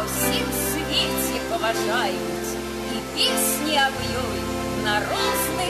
на всім світі поважають і пісні об'ють на різних.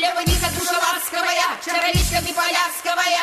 Гулява не загружалацкая, Чаровичка ты полярсковая,